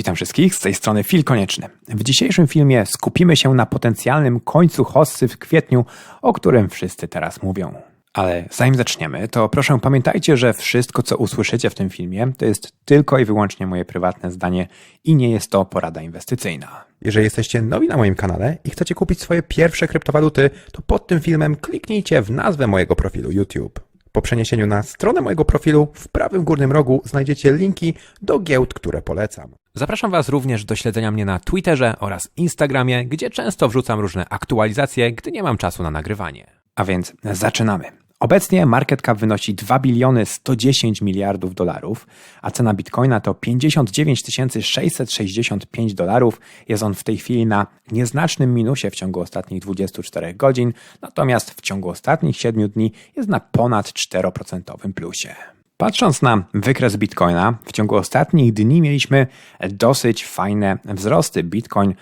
Witam wszystkich, z tej strony Fil Konieczny. W dzisiejszym filmie skupimy się na potencjalnym końcu hossy w kwietniu, o którym wszyscy teraz mówią. Ale zanim zaczniemy, to proszę pamiętajcie, że wszystko, co usłyszycie w tym filmie, to jest tylko i wyłącznie moje prywatne zdanie i nie jest to porada inwestycyjna. Jeżeli jesteście nowi na moim kanale i chcecie kupić swoje pierwsze kryptowaluty, to pod tym filmem kliknijcie w nazwę mojego profilu YouTube. Po przeniesieniu na stronę mojego profilu w prawym górnym rogu znajdziecie linki do giełd, które polecam. Zapraszam Was również do śledzenia mnie na Twitterze oraz Instagramie, gdzie często wrzucam różne aktualizacje, gdy nie mam czasu na nagrywanie. A więc zaczynamy. Obecnie market cap wynosi 2 biliony 110 miliardów dolarów, a cena bitcoina to 59 665 dolarów. Jest on w tej chwili na nieznacznym minusie w ciągu ostatnich 24 godzin, natomiast w ciągu ostatnich 7 dni jest na ponad 4% plusie. Patrząc na wykres Bitcoina, w ciągu ostatnich dni mieliśmy dosyć fajne wzrosty. Bitcoin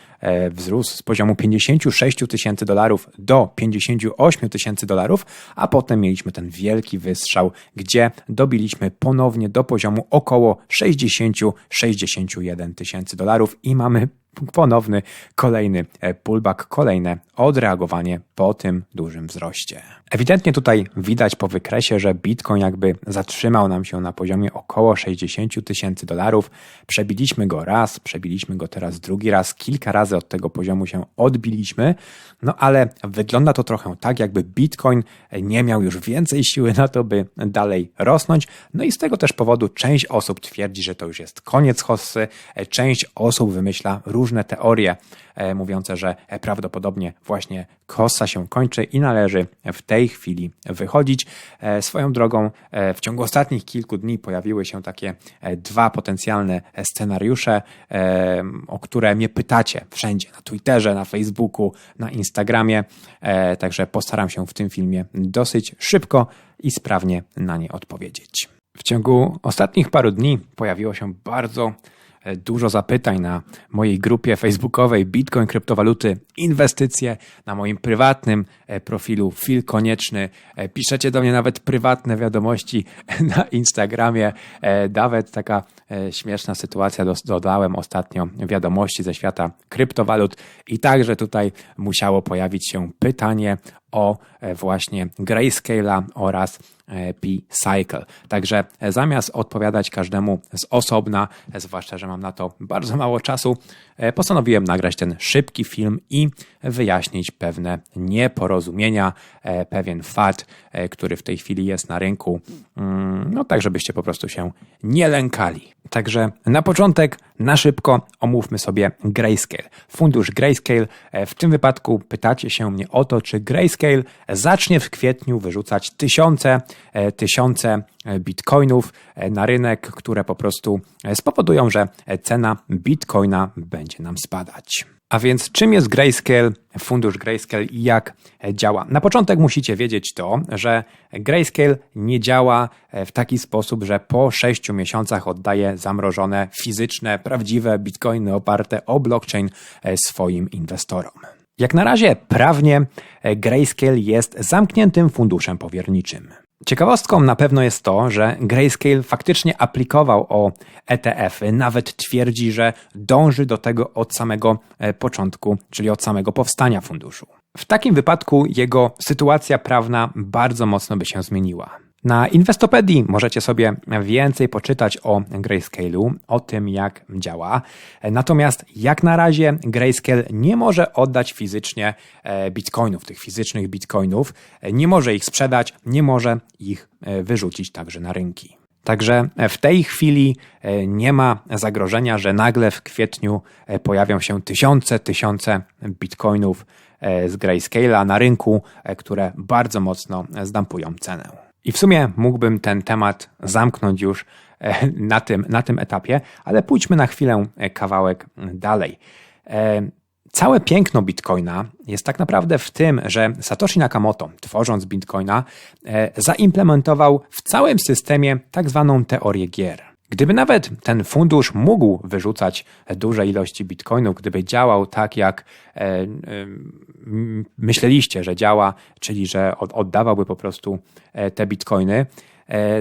wzrósł z poziomu 56 tysięcy dolarów do 58 tysięcy dolarów, a potem mieliśmy ten wielki wystrzał, gdzie dobiliśmy ponownie do poziomu około 60-61 tysięcy dolarów i mamy ponowny kolejny e, pullback, kolejne odreagowanie po tym dużym wzroście. Ewidentnie tutaj widać po wykresie, że Bitcoin jakby zatrzymał nam się na poziomie około 60 tysięcy dolarów. Przebiliśmy go raz, przebiliśmy go teraz drugi raz, kilka razy od tego poziomu się odbiliśmy, no ale wygląda to trochę tak, jakby Bitcoin nie miał już więcej siły na to, by dalej rosnąć. No i z tego też powodu część osób twierdzi, że to już jest koniec hossy, część osób wymyśla różne teorie e, mówiące, że prawdopodobnie właśnie hossa się kończy i należy w tej chwili wychodzić. E, swoją drogą e, w ciągu ostatnich kilku dni pojawiły się takie dwa potencjalne scenariusze, o które mnie pytacie wszędzie, na Twitterze, na Facebooku, na Instagramie, także postaram się w tym filmie dosyć szybko i sprawnie na nie odpowiedzieć. W ciągu ostatnich paru dni pojawiło się bardzo E, dużo zapytań na mojej grupie facebookowej Bitcoin, kryptowaluty, inwestycje, na moim prywatnym e, profilu Fil Konieczny. E, piszecie do mnie nawet prywatne wiadomości na Instagramie. Nawet taka śmieszna sytuacja. Dodałem ostatnio wiadomości ze świata kryptowalut i także tutaj musiało pojawić się pytanie o właśnie Grayscale'a oraz E, P-Cycle. Także e, zamiast odpowiadać każdemu z osobna, e, zwłaszcza, że mam na to bardzo mało czasu, postanowiłem nagrać ten szybki film i wyjaśnić pewne nieporozumienia, pewien fat, który w tej chwili jest na rynku, mm, no tak, żebyście po prostu się nie lękali. Także na początek, na szybko omówmy sobie Grayscale. Fundusz Grayscale. W tym wypadku pytacie się mnie o to, czy Grayscale zacznie w kwietniu wyrzucać tysiące E, tysiące e, bitcoinów e, na rynek, które po prostu spowodują, że cena bitcoina będzie nam spadać. A więc czym jest Grayscale, fundusz Grayscale i jak działa? Na początek musicie wiedzieć to, że Grayscale nie działa w taki sposób, że po 6 miesiącach oddaje zamrożone fizyczne, prawdziwe bitcoiny oparte o blockchain swoim inwestorom. Jak na razie prawnie Grayscale jest zamkniętym funduszem powierniczym. Ciekawostką na pewno jest to, że Grayscale faktycznie aplikował o ETF-y, nawet twierdzi, że dąży do tego od samego e, początku, czyli od samego powstania funduszu. W takim wypadku jego sytuacja prawna bardzo mocno by się zmieniła. Na Investopedii możecie sobie więcej poczytać o Grayscale'u, o tym jak działa. Natomiast jak na razie Grayscale nie może oddać fizycznie e, bitcoinów, tych fizycznych bitcoinów, nie może ich sprzedać, nie może ich e, wyrzucić także na rynki. Także w tej chwili e, nie ma zagrożenia, że nagle w kwietniu pojawią się tysiące, tysiące bitcoinów z Grayscale'a na rynku, które bardzo mocno zdampują cenę. I w sumie mógłbym ten temat zamknąć już e, na tym, na tym etapie, ale pójdźmy na chwilę e, kawałek dalej. E, całe piękno Bitcoina jest tak naprawdę w tym, że Satoshi Nakamoto, tworząc Bitcoina, zaimplementował w całym systemie tak zwaną teorię gier. Gdyby nawet ten fundusz mógł wyrzucać duże ilości bitcoinów, gdyby działał tak, jak e, e, myśleliście, że działa, czyli że oddawałby po prostu e, te bitcoiny,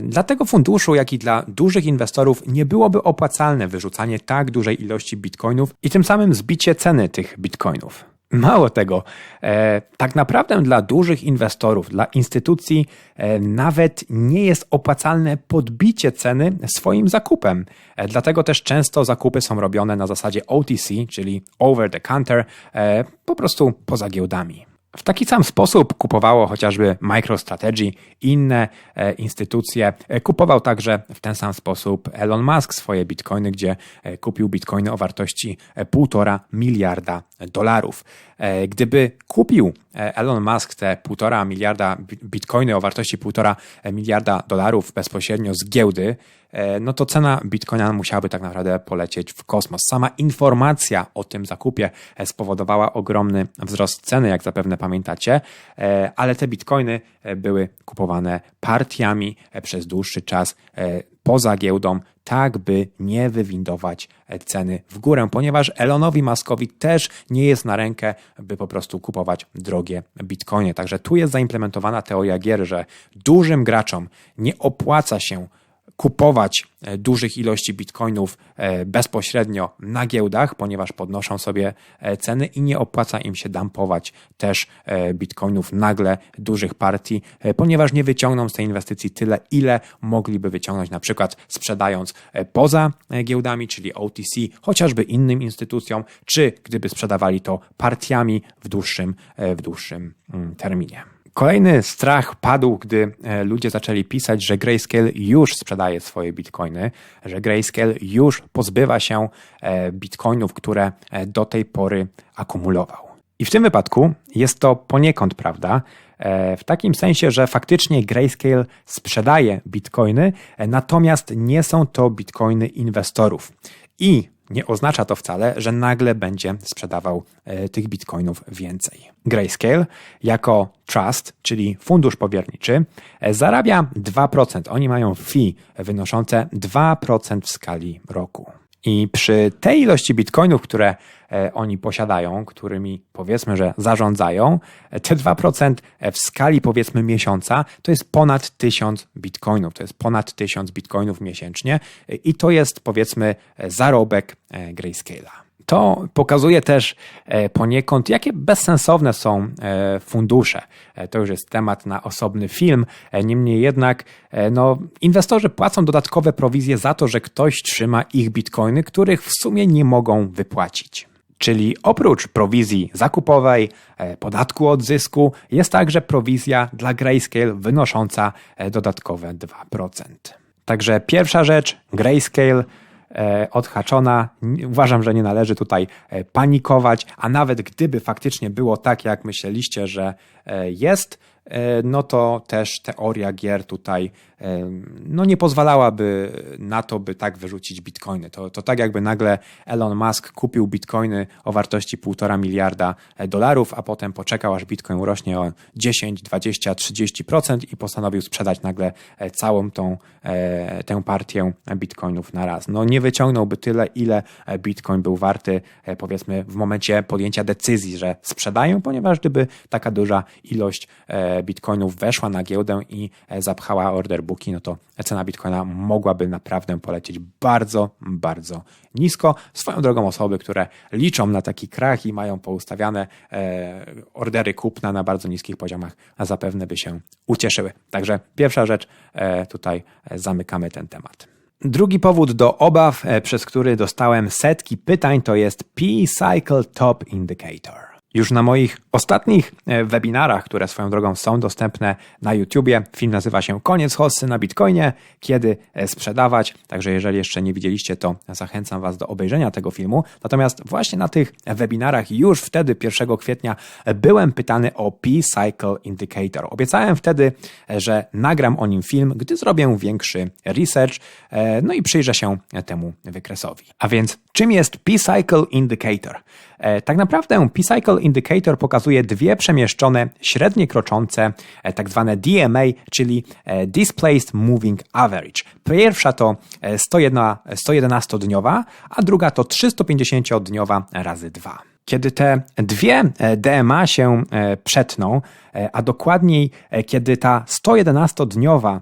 Dla tego funduszu, jak i dla dużych inwestorów nie byłoby opłacalne wyrzucanie tak dużej ilości bitcoinów i tym samym zbicie ceny tych bitcoinów. Mało tego, e, tak naprawdę dla dużych inwestorów, dla instytucji e, nawet nie jest opłacalne podbicie ceny swoim zakupem. E, dlatego też często zakupy są robione na zasadzie OTC, czyli over the counter, po prostu poza giełdami. W taki sam sposób kupowało chociażby MicroStrategy i inne e, instytucje. E, kupował także w ten sam sposób Elon Musk swoje bitcoiny, gdzie e, kupił bitcoiny o wartości 1,5 miliarda dolarów. Gdyby kupił Elon Musk te 1,5 miliarda bitcoiny o wartości 1,5 miliarda dolarów bezpośrednio z giełdy, no to cena bitcoina musiałaby tak naprawdę polecieć w kosmos. Sama informacja o tym zakupie e, spowodowała ogromny wzrost ceny, jak zapewne pamiętacie, e, ale te bitcoiny były kupowane partiami przez dłuższy czas poza giełdą, tak by nie wywindować ceny w górę, ponieważ Elonowi Muskowi też nie jest na rękę, by po prostu kupować drogie bitcoiny. Także tu jest zaimplementowana teoria gier, że dużym graczom nie opłaca się kupować e, dużych ilości bitcoinów e, bezpośrednio na giełdach, ponieważ podnoszą sobie e, ceny i nie opłaca im się dumpować też bitcoinów nagle dużych partii, ponieważ nie wyciągną z tej inwestycji tyle, ile mogliby wyciągnąć na przykład sprzedając poza giełdami, czyli OTC, chociażby innym instytucjom, czy gdyby sprzedawali to partiami w dłuższym, w dłuższym mm, terminie. Kolejny strach padł, gdy e, ludzie zaczęli pisać, że Grayscale już sprzedaje swoje bitcoiny, że Grayscale już pozbywa się e, bitcoinów, które e, do tej pory akumulował. I w tym wypadku jest to poniekąd prawda, w takim sensie, że faktycznie Grayscale sprzedaje bitcoiny, natomiast nie są to bitcoiny inwestorów. I nie oznacza to wcale, że nagle będzie sprzedawał e, tych bitcoinów więcej. Grayscale jako trust, czyli fundusz powierniczy, e, zarabia 2%. Oni mają fee wynoszące 2% w skali roku. I przy tej ilości bitcoinów, które e, oni posiadają, którymi powiedzmy, że zarządzają, e, te 2% e, w skali powiedzmy miesiąca to jest ponad 1000 bitcoinów. To jest ponad 1000 bitcoinów miesięcznie i to jest powiedzmy zarobek Grayscale'a. To pokazuje też e, poniekąd, jakie bezsensowne są e, fundusze. E, to już jest temat na osobny film. Niemniej jednak no, inwestorzy płacą dodatkowe prowizje za to, że ktoś trzyma ich bitcoiny, których w sumie nie mogą wypłacić. Czyli oprócz prowizji zakupowej, podatku od zysku, jest także prowizja dla Grayscale wynosząca dodatkowe 2%. Także pierwsza rzecz, Grayscale odhaczona. Uważam, że nie należy tutaj e, panikować, a nawet gdyby faktycznie było tak, jak myśleliście, że e, jest, no to też teoria gier tutaj no nie pozwalałaby na to, by tak wyrzucić bitcoiny. To, to tak jakby nagle Elon Musk kupił bitcoiny o wartości 1,5 miliarda dolarów, a potem poczekał, aż bitcoin urośnie o 10, 20, 30% i postanowił sprzedać nagle całą tą tę partię bitcoinów na raz. No nie wyciągnąłby tyle, ile bitcoin był warty powiedzmy w momencie podjęcia decyzji, że sprzedają, ponieważ gdyby taka duża ilość bitcoinów weszła na giełdę i zapchała order booki, no to cena bitcoina mogłaby naprawdę polecieć bardzo, bardzo nisko. Swoją drogą osoby, które liczą na taki krach i mają poustawiane e, ordery kupna na bardzo niskich poziomach, a zapewne by się ucieszyły. Także pierwsza rzecz, e, tutaj zamykamy ten temat. Drugi powód do obaw, e, przez który dostałem setki pytań, to jest P-Cycle Top Indicator. Już na moich ostatnich e, webinarach, które swoją drogą są dostępne na YouTubie, film nazywa się Koniec hossy na Bitcoinie, kiedy e, sprzedawać. Także jeżeli jeszcze nie widzieliście, to zachęcam Was do obejrzenia tego filmu. Natomiast właśnie na tych webinarach już wtedy 1 kwietnia byłem pytany o P-Cycle Indicator. Obiecałem wtedy, e, że nagram o nim film, gdy zrobię większy research, no i przyjrzę się temu wykresowi. A więc czym jest P-Cycle Indicator? Tak naprawdę P-Cycle Indicator pokazuje dwie przemieszczone, średnie kroczące, e, tak zwane DMA, czyli e, Displaced Moving Average. Pierwsza to 111-dniowa, a druga to 350-dniowa razy 2. Kiedy te dwie e, DMA się przetną, a dokładniej kiedy ta 111-dniowa e,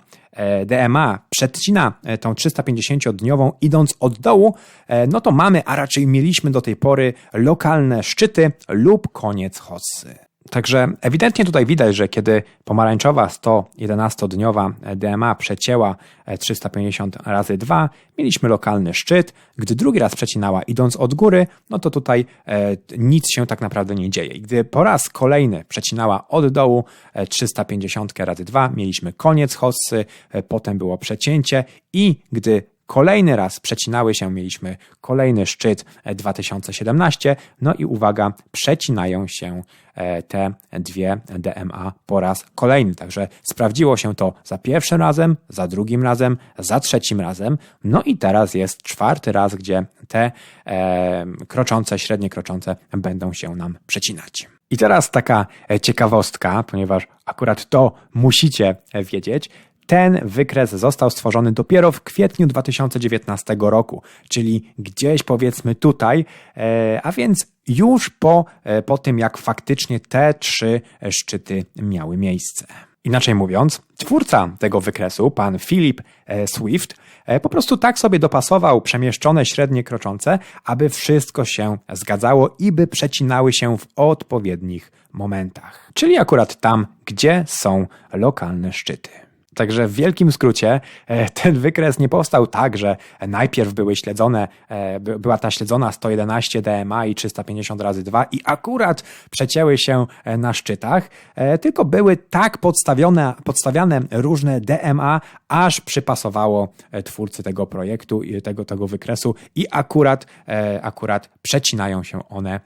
DMA przedcina e, tą 350-dniową idąc od dołu, e, no to mamy, a raczej mieliśmy do tej pory lokalne szczyty lub koniec hossy. Także ewidentnie tutaj widać, że kiedy pomarańczowa 111-dniowa DMA przecięła 350 razy 2, mieliśmy lokalny szczyt. Gdy drugi raz przecinała idąc od góry, no to tutaj e, nic się tak naprawdę nie dzieje. I gdy po raz kolejny przecinała od dołu e, 350 razy 2, mieliśmy koniec hossy, e, potem było przecięcie i gdy Kolejny raz przecinały się, mieliśmy kolejny szczyt 2017. No i uwaga, przecinają się e, te dwie DMA po raz kolejny. Także sprawdziło się to za pierwszym razem, za drugim razem, za trzecim razem. No i teraz jest czwarty raz, gdzie te e, kroczące, średnie kroczące będą się nam przecinać. I teraz taka e, ciekawostka, ponieważ akurat to musicie wiedzieć. Ten wykres został stworzony dopiero w kwietniu 2019 roku, czyli gdzieś powiedzmy tutaj, e, a więc już po, e, po tym, jak faktycznie te trzy szczyty miały miejsce. Inaczej mówiąc, twórca tego wykresu, pan Philip e, Swift, po prostu tak sobie dopasował przemieszczone średnie kroczące, aby wszystko się zgadzało i by przecinały się w odpowiednich momentach. Czyli akurat tam, gdzie są lokalne szczyty. Także w wielkim skrócie e, ten wykres nie powstał tak, że najpierw były śledzone, e, była ta śledzona 111 DMA i 350 razy 2 i akurat przecięły się e, na szczytach, tylko były tak podstawione, podstawiane różne DMA, aż przypasowało twórcy tego projektu i tego, tego wykresu i akurat, akurat przecinają się one,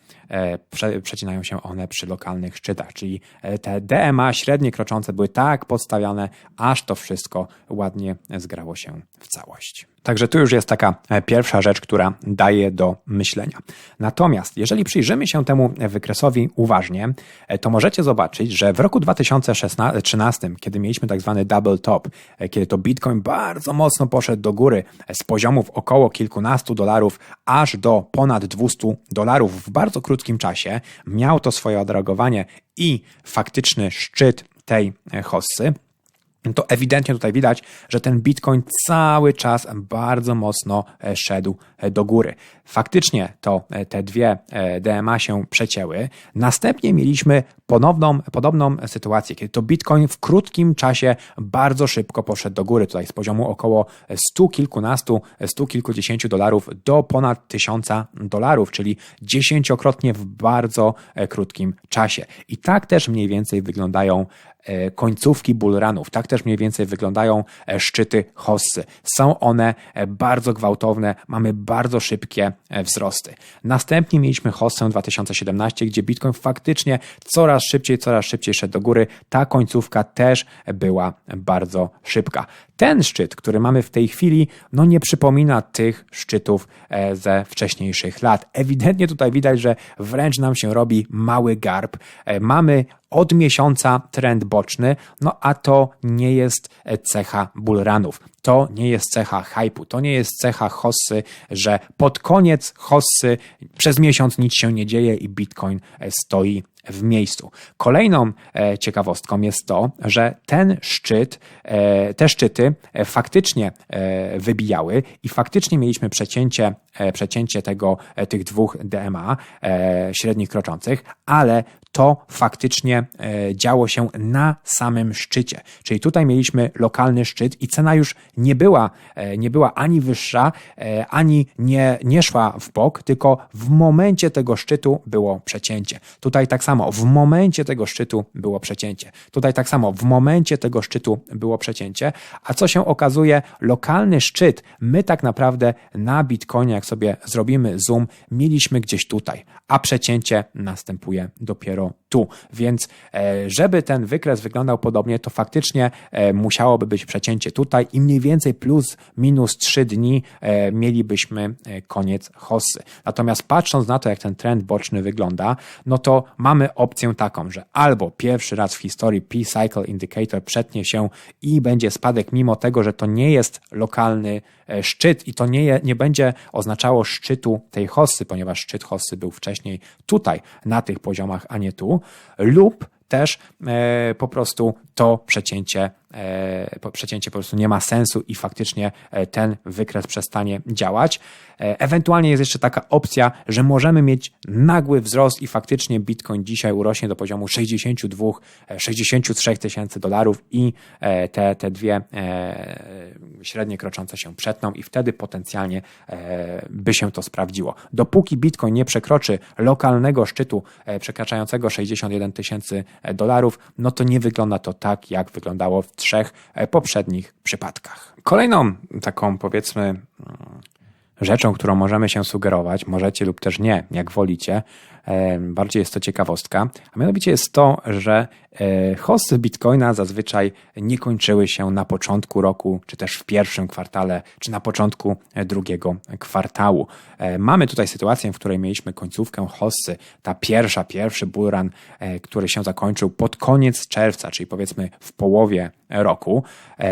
prze, przecinają się one przy lokalnych szczytach, czyli te DMA średnie kroczące były tak podstawiane, aż aż to wszystko ładnie zgrało się w całość. Także tu już jest taka e, pierwsza rzecz, która daje do myślenia. Natomiast jeżeli przyjrzymy się temu wykresowi uważnie, e, to możecie zobaczyć, że w roku 2013, kiedy mieliśmy tak zwany double top, e, kiedy to Bitcoin bardzo mocno poszedł do góry z poziomów około kilkunastu dolarów aż do ponad 200 dolarów w bardzo krótkim czasie, miał to swoje odreagowanie i faktyczny szczyt tej hossy, to ewidentnie tutaj widać, że ten Bitcoin cały czas bardzo mocno e, szedł e, do góry. Faktycznie to e, te dwie DMA się przecięły. Następnie mieliśmy ponowną, podobną sytuację, kiedy to Bitcoin w krótkim czasie bardzo szybko poszedł do góry, tutaj z poziomu około stu kilkunastu, stu kilkudziesięciu dolarów do ponad tysiąca dolarów, czyli dziesięciokrotnie w bardzo krótkim czasie. I tak też mniej więcej wyglądają końcówki bullrunów. Tak też mniej więcej wyglądają e, szczyty hossy. Są one e, bardzo gwałtowne, mamy bardzo szybkie wzrosty. Następnie mieliśmy hossę 2017, gdzie Bitcoin faktycznie coraz szybciej, coraz szybciej szedł do góry. Ta końcówka też była bardzo szybka. Ten szczyt, który mamy w tej chwili, no nie przypomina tych szczytów ze wcześniejszych lat. Ewidentnie tutaj widać, że wręcz nam się robi mały garb. Mamy od miesiąca trend boczny, no a to nie jest cecha bullrunów. To nie jest cecha hypu, to nie jest cecha hossy, że pod koniec hossy przez miesiąc nic się nie dzieje i Bitcoin stoi w miejscu. Kolejną e, ciekawostką jest to, że ten szczyt, e, te szczyty e, faktycznie wybijały i faktycznie mieliśmy przecięcie, przecięcie tego, tych dwóch DMA średnich kroczących, ale to faktycznie działo się na samym szczycie. Czyli tutaj mieliśmy lokalny szczyt i cena już nie była, nie była ani wyższa, ani nie, nie szła w bok, tylko w momencie tego szczytu było przecięcie. Tutaj tak samo samo w momencie tego szczytu było przecięcie. Tutaj tak samo w momencie tego szczytu było przecięcie. A co się okazuje, lokalny szczyt, my tak naprawdę na Bitcoinie, jak sobie zrobimy zoom, mieliśmy gdzieś tutaj, a przecięcie następuje dopiero tu. Więc e, żeby ten wykres wyglądał podobnie, to faktycznie e, musiałoby być przecięcie tutaj i mniej więcej plus minus 3 dni e, mielibyśmy koniec hossy. Natomiast patrząc na to, jak ten trend boczny wygląda, no to mamy opcję taką, że albo pierwszy raz w historii P-Cycle Indicator przetnie się i będzie spadek, mimo tego, że to nie jest lokalny szczyt i to nie, nie będzie oznaczało szczytu tej hossy, ponieważ szczyt hossy był wcześniej tutaj, na tych poziomach, a nie tu, lub też e, po prostu to przecięcie przecięcie po prostu nie ma sensu i faktycznie ten wykres przestanie działać. Ewentualnie jest jeszcze taka opcja, że możemy mieć nagły wzrost i faktycznie Bitcoin dzisiaj urośnie do poziomu 62, 63 tysięcy dolarów i te, te dwie średnie kroczące się przetną i wtedy potencjalnie by się to sprawdziło. Dopóki Bitcoin nie przekroczy lokalnego szczytu przekraczającego 61 tysięcy dolarów, no to nie wygląda to tak, jak wyglądało w trzech poprzednich przypadkach. Kolejną taką powiedzmy mm, rzeczą, którą możemy się sugerować, możecie lub też nie, jak wolicie, bardziej jest to ciekawostka, a mianowicie jest to, że e, hosty Bitcoina zazwyczaj nie kończyły się na początku roku, czy też w pierwszym kwartale, czy na początku e, drugiego kwartału. E, mamy tutaj sytuację, w której mieliśmy końcówkę hossy, ta pierwsza, pierwszy bullrun, który się zakończył pod koniec czerwca, czyli powiedzmy w połowie roku.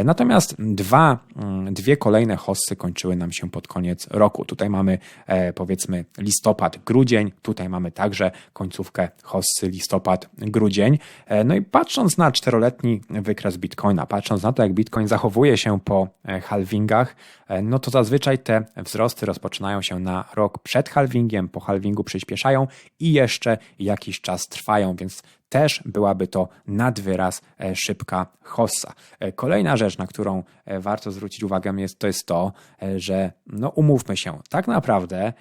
Natomiast dwa, mm, dwie kolejne hossy kończyły nam się pod koniec roku. Tutaj mamy powiedzmy listopad, grudzień, tutaj mamy także końcówkę hossy listopad, grudzień. E, no i patrząc na czteroletni wykres Bitcoina, patrząc na to, jak Bitcoin zachowuje się po e, halvingach, e, no to zazwyczaj te wzrosty rozpoczynają się na rok przed halvingiem, po halvingu przyspieszają i jeszcze jakiś czas trwają, więc też byłaby to nadwyraz szybka hossa. Kolejna rzecz, na którą warto zwrócić uwagę, jest, to jest to, że no umówmy się, tak naprawdę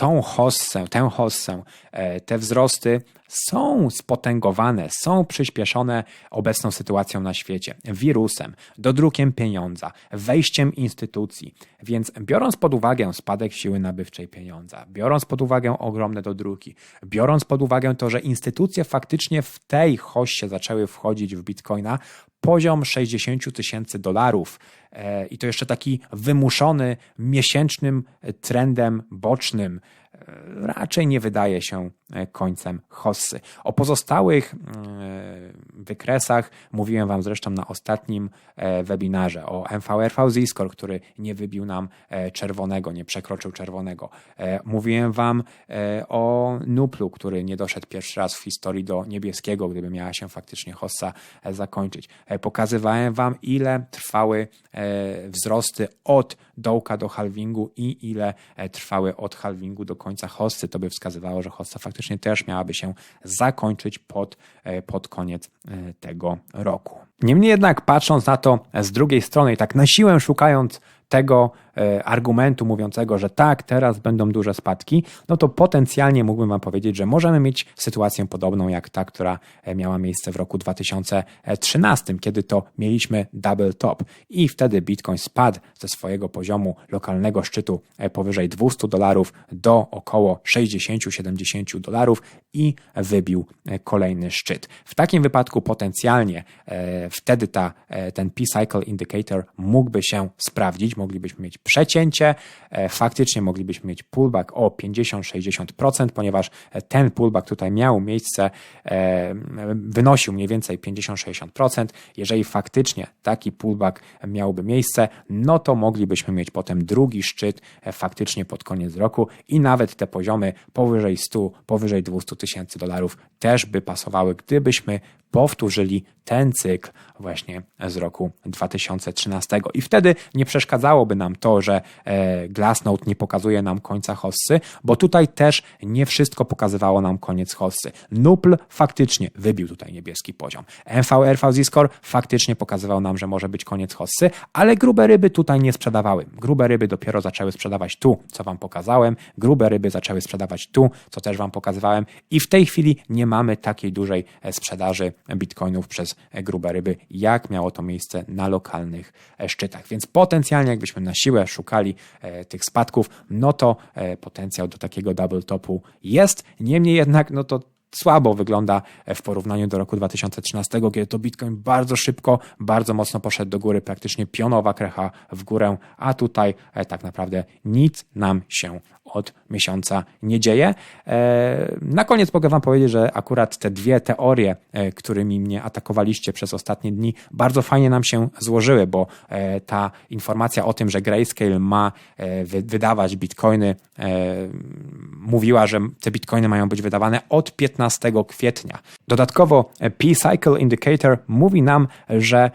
tą hossę, tę hossę, e, te wzrosty są spotęgowane, są przyspieszone obecną sytuacją na świecie, wirusem, dodrukiem pieniądza, wejściem instytucji. Więc biorąc pod uwagę spadek siły nabywczej pieniądza, biorąc pod uwagę ogromne dodruki, biorąc pod uwagę to, że instytucje faktycznie w tej hoście zaczęły wchodzić w bitcoina, poziom 60 tysięcy dolarów. E, i to jeszcze taki wymuszony miesięcznym trendem bocznym, raczej nie wydaje się e, końcem hossy. O pozostałych wykresach mówiłem Wam zresztą na ostatnim webinarze o MVRV Z-Score, który nie wybił nam czerwonego, nie przekroczył czerwonego. Mówiłem Wam o Nuplu, który nie doszedł pierwszy raz w historii do niebieskiego, gdyby miała się faktycznie hossa zakończyć. E, pokazywałem Wam, ile trwały e, wzrosty od dołka do halvingu i ile e, trwały od halvingu do końca hossy. To by wskazywało, że hossa faktycznie też miałaby się zakończyć pod, pod koniec tego roku. Niemniej jednak, patrząc na to z drugiej strony i tak na siłę szukając tego e, argumentu mówiącego, że tak, teraz będą duże spadki, no to potencjalnie mógłbym Wam powiedzieć, że możemy mieć sytuację podobną jak ta, która e, miała miejsce w roku 2013, kiedy to mieliśmy double top i wtedy Bitcoin spadł ze swojego poziomu lokalnego szczytu e, powyżej 200 dolarów do około 60-70 dolarów i wybił kolejny szczyt. W takim wypadku potencjalnie wtedy ta, ten P-Cycle Indicator mógłby się sprawdzić, moglibyśmy mieć przecięcie, e, faktycznie moglibyśmy mieć pullback o 50-60%, ponieważ e, ten pullback tutaj miał miejsce, e, wynosił mniej więcej 50-60%. Jeżeli faktycznie taki pullback miałby miejsce, no to moglibyśmy mieć potem drugi szczyt faktycznie pod koniec roku i nawet te poziomy powyżej 100, powyżej 200 tysięcy dolarów też by pasowały, gdybyśmy powtórzyli ten cykl właśnie z roku 2013. I wtedy nie przeszkadzałoby nam to, że e, Glassnode nie pokazuje nam końca hossy, bo tutaj też nie wszystko pokazywało nam koniec hossy. Nupl faktycznie wybił tutaj niebieski poziom. MVRV score faktycznie pokazywał nam, że może być koniec hossy, ale grube ryby tutaj nie sprzedawały. Grube ryby dopiero zaczęły sprzedawać tu, co Wam pokazałem. Grube ryby zaczęły sprzedawać tu, co też Wam pokazywałem. I w tej chwili nie mamy takiej dużej e, sprzedaży bitcoinów przez grube ryby, jak miało to miejsce na lokalnych e, szczytach. Więc potencjalnie, jakbyśmy na siłę szukali e, tych spadków, no to e, potencjał do takiego double topu jest. Niemniej jednak, no to słabo wygląda w porównaniu do roku 2013, kiedy to Bitcoin bardzo szybko, bardzo mocno poszedł do góry, praktycznie pionowa krecha w górę, a tutaj tak naprawdę nic nam się od miesiąca nie dzieje. E, na koniec mogę Wam powiedzieć, że akurat te dwie teorie, e, którymi mnie atakowaliście przez ostatnie dni, bardzo fajnie nam się złożyły, bo e, ta informacja o tym, że Grayscale ma wydawać bitcoiny, mówiła, że te bitcoiny mają być wydawane od 15 15 kwietnia. Dodatkowo P-Cycle Indicator mówi nam, że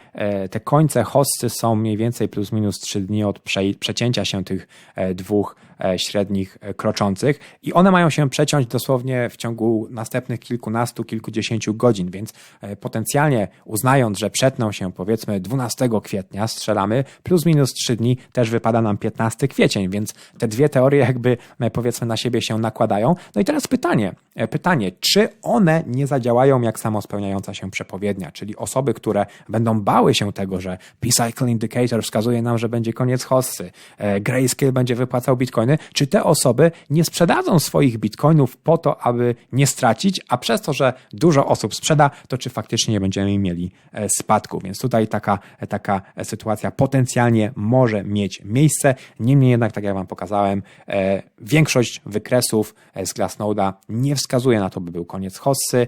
te końce hossy są mniej więcej plus minus 3 dni od przecięcia się tych dwóch średnich kroczących. I one mają się przeciąć dosłownie w ciągu następnych kilkunastu, kilkudziesięciu godzin, więc potencjalnie uznając, że przetną się powiedzmy 12 kwietnia, strzelamy, plus minus 3 dni też wypada nam 15 kwiecień, więc te dwie teorie jakby powiedzmy na siebie się nakładają. No i teraz pytanie, pytanie, czy one nie zadziałają jak samospełniająca się przepowiednia, czyli osoby, które będą bały się tego, że P-Cycle Indicator wskazuje nam, że będzie koniec hossy, e, Grayscale będzie wypłacał bitcoiny, czy te osoby nie sprzedadzą swoich bitcoinów po to, aby nie stracić, a przez to, że dużo osób sprzeda, to czy faktycznie nie będziemy mieli e, spadku. Więc tutaj taka, taka sytuacja potencjalnie może mieć miejsce. Niemniej jednak, tak jak Wam pokazałem, e, większość wykresów z Glassnode'a nie wskazuje na to, by był koniec hossy.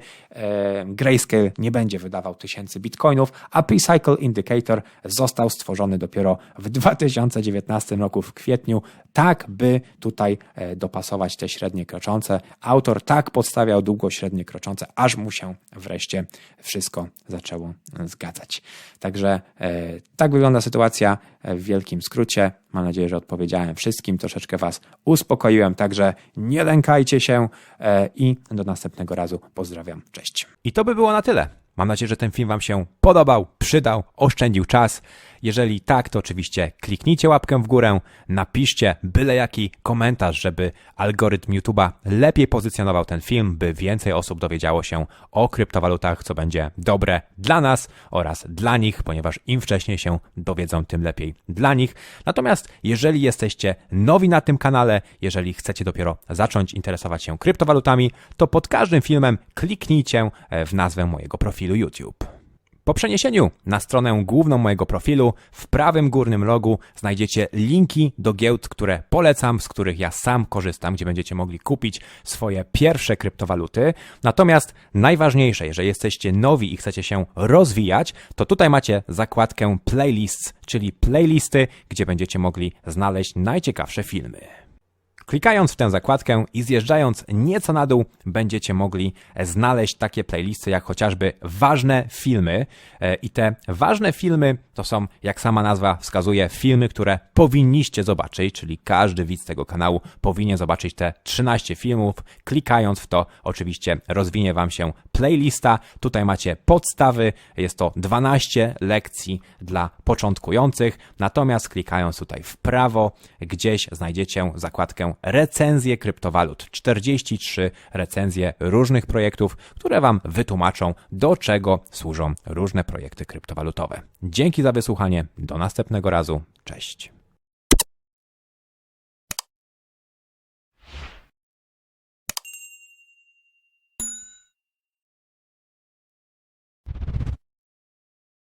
Grayscale nie będzie wydawał tysięcy bitcoinów, a P-Cycle Indicator został stworzony dopiero w 2019 roku w kwietniu, tak by tutaj e, dopasować te średnie kroczące. Autor tak podstawiał długo średnie kroczące, aż mu się wreszcie wszystko zaczęło zgadzać. Także e, tak wygląda sytuacja w wielkim skrócie. Mam nadzieję, że odpowiedziałem wszystkim, troszeczkę Was uspokoiłem, także nie lękajcie się e, i do następnego razu pozdrawiam. Cześć. I to by było na tyle. Mam nadzieję, że ten film Wam się podobał, przydał, oszczędził czas. Jeżeli tak, to oczywiście kliknijcie łapkę w górę, napiszcie byle jaki komentarz, żeby algorytm YouTube'a lepiej pozycjonował ten film, by więcej osób dowiedziało się o kryptowalutach, co będzie dobre dla nas oraz dla nich, ponieważ im wcześniej się dowiedzą, tym lepiej dla nich. Natomiast jeżeli jesteście nowi na tym kanale, jeżeli chcecie dopiero zacząć interesować się kryptowalutami, to pod każdym filmem kliknijcie w nazwę mojego profilu YouTube. Po przeniesieniu na stronę główną mojego profilu w prawym górnym rogu znajdziecie linki do giełd, które polecam, z których ja sam korzystam, gdzie będziecie mogli kupić swoje pierwsze kryptowaluty. Natomiast najważniejsze, jeżeli jesteście nowi i chcecie się rozwijać, to tutaj macie zakładkę playlists, czyli playlisty, gdzie będziecie mogli znaleźć najciekawsze filmy. Klikając w tę zakładkę i zjeżdżając nieco na dół, będziecie mogli znaleźć takie playlisty jak chociażby ważne filmy. E, I te ważne filmy to są, jak sama nazwa wskazuje, filmy, które powinniście zobaczyć, czyli każdy widz tego kanału powinien zobaczyć te 13 filmów. Klikając w to, oczywiście rozwinie Wam się playlista. Tutaj macie podstawy, jest to 12 lekcji dla początkujących. Natomiast klikając tutaj w prawo, gdzieś znajdziecie zakładkę recenzje kryptowalut. 43 recenzje różnych projektów, które Wam wytłumaczą, do czego służą różne projekty kryptowalutowe. Dzięki za wysłuchanie. Do następnego razu. Cześć.